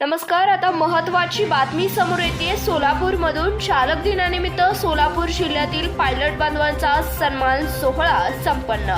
नमस्कार आता महत्वाची बातमी समोर येते सोलापूरमधून चालक दिनानिमित्त सोलापूर जिल्ह्यातील पायलट बांधवांचा सन्मान सोहळा संपन्न.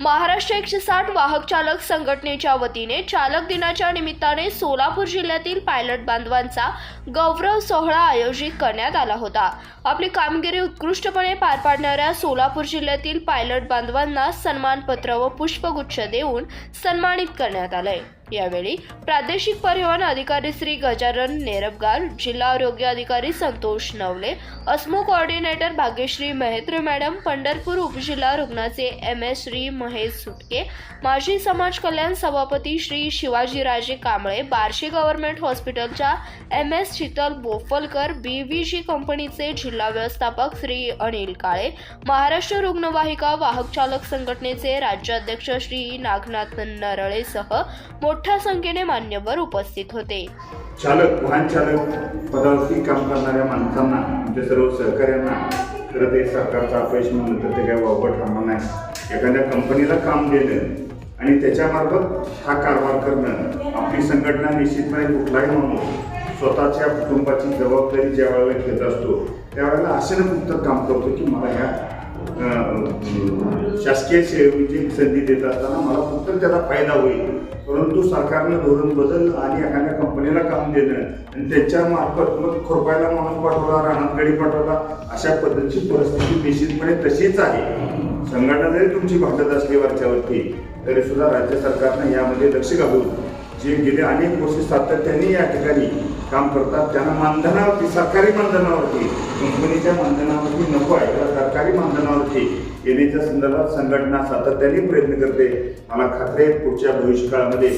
महाराष्ट्र एकशे साठ वाहक चालक संघटनेच्या वतीने चालक दिनाच्या निमित्ताने सोलापूर जिल्ह्यातील पायलट बांधवांचा गौरव सोहळा आयोजित करण्यात आला होता. आपली कामगिरी उत्कृष्टपणे पार पाडणाऱ्या सोलापूर जिल्ह्यातील पायलट बांधवांना सन्मानपत्र व पुष्पगुच्छ देऊन सन्मानित करण्यात आलंय. यावेळी प्रादेशिक परिवहन अधिकारी श्री गजानन नेरबगार जिल्हा आरोग्य अधिकारी संतोष नवले अस्मो कोऑर्डिनेटर भाग्यश्री महेत्र मॅडम पंढरपूर उपजिल्हा रुग्णाचे एम एस श्री महेश सुटके माजी समाज कल्याण सभापती श्री शिवाजीराजे कांबळे बार्शी गव्हर्नमेंट हॉस्पिटलच्या M S Sheetal Bophalkar B V G कंपनीचे जिल्हा व्यवस्थापक श्री अनिल काळे महाराष्ट्र रुग्णवाहिका वाहक चालक संघटनेचे राज्याध्यक्ष श्री नागनाथ नरळेसह मोठ्या संख्येने मान्यवर उपस्थित होते. चालक वाहन चालक पदावरती काम करणाऱ्या माणसांना म्हणजे सर्व सहकार्यांना खरं ते सरकारचं अपयश म्हणलं तर ते काही वावगं ठरणार नाही. एखाद्या कंपनीला काम देणं आणि त्याच्यामार्फत हा कारभार करणं आपली संघटना निश्चितपणे कुठलाही माणूस स्वतःच्या कुटुंबाची जबाबदारी ज्या वेळेला घेत असतो त्यावेळेला असे पुस्तक काम करतो की मला ह्या शासकीय सेवेची संधी देत असताना मला फक्त त्याचा फायदा होईल. परंतु सरकारनं धोरण बदल आणि एखाद्या कंपनीला काम देणं आणि त्याच्या मार्फत मग खुरपायला माणूस पाठवला रानात पाठवला अशा पद्धतीची परिस्थिती निश्चितपणे तशीच आहे. संघटना जरी तुमची भांडत असली वरच्यावरती तरी सुद्धा राज्य सरकारनं यामध्ये लक्ष घालून जे गेले अनेक वर्ष सातत्याने या ठिकाणी काम करतात. त्यांना मानधनावरती सरकारी मानधनावरती कंपनीच्या मानधनावरती नको आहे तर सरकारी मानधनावरती येण्याच्या संदर्भात संघटना सातत्याने प्रयत्न करते. मला खात्री आहे पुढच्या भविष्यकाळामध्ये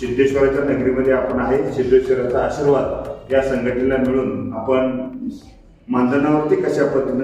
सिद्धेश्वराच्या नगरीमध्ये आपण आहे. सिद्धेश्वराचा आशीर्वाद या संघटनेला मिळून आपण मानधनावरती कशा पद्धतीने